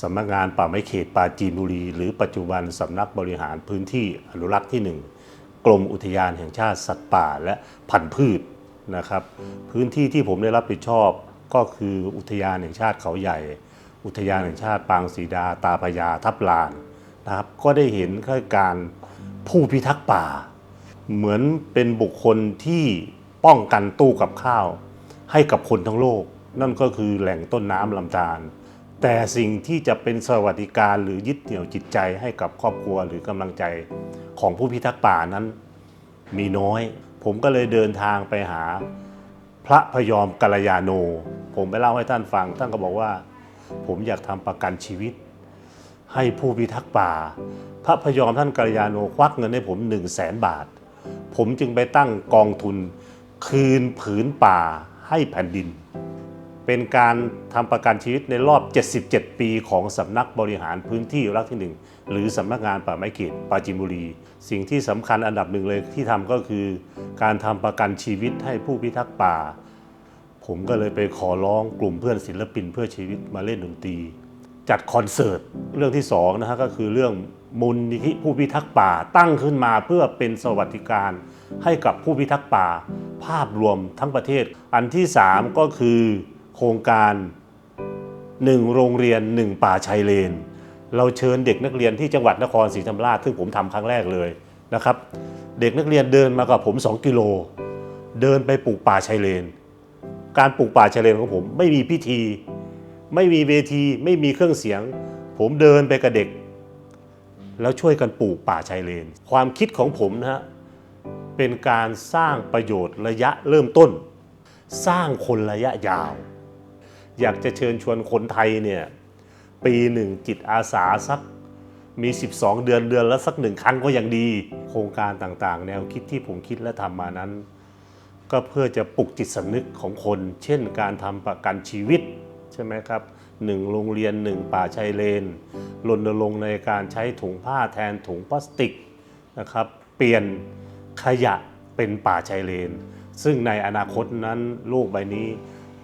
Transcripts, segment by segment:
สำนักงานป่าไม้เขตปราจีนบุรี หรือปัจจุบันสำนักบริหารพื้นที่อนุรักษ์ที่ 1 กรมอุทยานแห่งชาติสัตว์ป่าและพันธุ์พืชนะครับ พื้นที่ที่ผมได้รับผิดชอบก็คืออุทยานแห่งชาติเขาใหญ่ อุทยานแห่งชาติปางสีดา ตาพญาทับลานนะครับ ก็ได้เห็นข้าราชการผู้พิทักษ์ป่า เหมือนเป็นบุคคลที่ป้องกันตู้กับข้าว ให้กับคนทั้งโลก นั่นก็คือแหล่งต้นน้ำลำธาร แต่สิ่งที่จะเป็นสวัสดิการหรือยึดเหนี่ยวจิตใจให้กับครอบครัวหรือกำลังใจของผู้พิทักษ์ป่านั้น มีน้อย ผมก็เลยเดินทางไปหาพระพยอมกัลยาโน ผมไปเล่าให้ท่านฟัง ท่านก็บอกว่า ผมอยากทำประกันชีวิต ให้ผู้พิทักษ์ป่า พระพยอมท่านกัลยาโนควักเงินให้ผม1 0 0 0 0แสนบาท ผมจึงไปตั้งกองทุนคืนผืนป่าให้แผ่นดิน เป็นการทำประกันชีวิตในรอบ 77 ปีของสำนักบริหารพื้นที่รักที่ 1 หรือสำนักงานป่าไม้เขตปราจีนบุรี สิ่งที่สำคัญอันดับหนึ่งเลยที่ทำก็คือ การทำประกันชีวิตให้ผู้พิทักษ์ป่า ผมก็เลยไปขอร้องกลุ่มเพื่อนศิลปินเพื่อชีวิตมาเล่นดนตรี จัดคอนเสิร์ต เรื่องที่สองนะฮะก็คือเรื่องมูลนิธิผู้พิทักษ์ป่าตั้งขึ้นมาเพื่อเป็นสวัสดิการให้กับผู้พิทักษ์ป่า ภาพรวมทั้งประเทศ อันที่สามก็คือ โครงการหนึ่งโรงเรียนหนึ่งป่าชายเลน เราเชิญเด็กนักเรียนที่จังหวัดนครศรีธรรมราชซึ่งผมทำครั้งแรกเลยนะครับ เด็กนักเรียนเดินมากับผม 2 กิโล เดินไปปลูกป่าชายเลน การปลูกป่าชายเลนของผมไม่มีพิธี ไม่มีเวที ไม่มีเครื่องเสียง ผมเดินไปกับเด็ก แล้วช่วยกันปลูกป่าชายเลน ความคิดของผมนะฮะเป็นการสร้างประโยชน์ระยะเริ่มต้น สร้างคนระยะยาว อยากจะเชิญชวนคนไทยเนี่ยปีหนึ่งจิตอาสาสักมี 12 เดือนเดือนละสักหนึ่งครั้งก็ยังดี โครงการต่างๆ แนวคิดที่ผมคิดและทำมานั้น ก็เพื่อจะปลุกจิตสำนึกของคน เช่นการทำประกันชีวิตใช่ไหมครับหนึ่งโรงเรียนหนึ่งป่าชายเลนรณรงค์ในการใช้ถุงผ้าแทนถุงพลาสติกนะครับเปลี่ยนขยะเป็นป่าชายเลน ซึ่งในอนาคตนั้นโลกใบนี้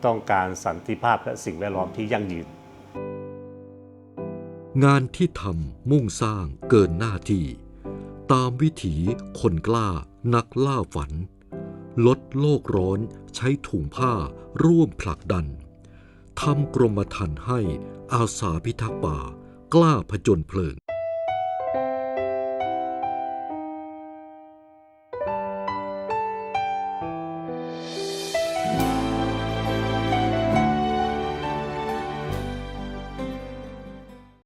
ต้องการสันติภาพและสิ่งแวดล้อมที่ยั่งยืน งานที่ทำมุ่งสร้างเกินหน้าที่ ตามวิถีคนกล้านักล่าฝัน ลดโลกร้อนใช้ถุงผ้าร่วมผลักดันทำกรมธรรม์ให้อาสาพิทักษ์ป่า กล้าผจญเพลิง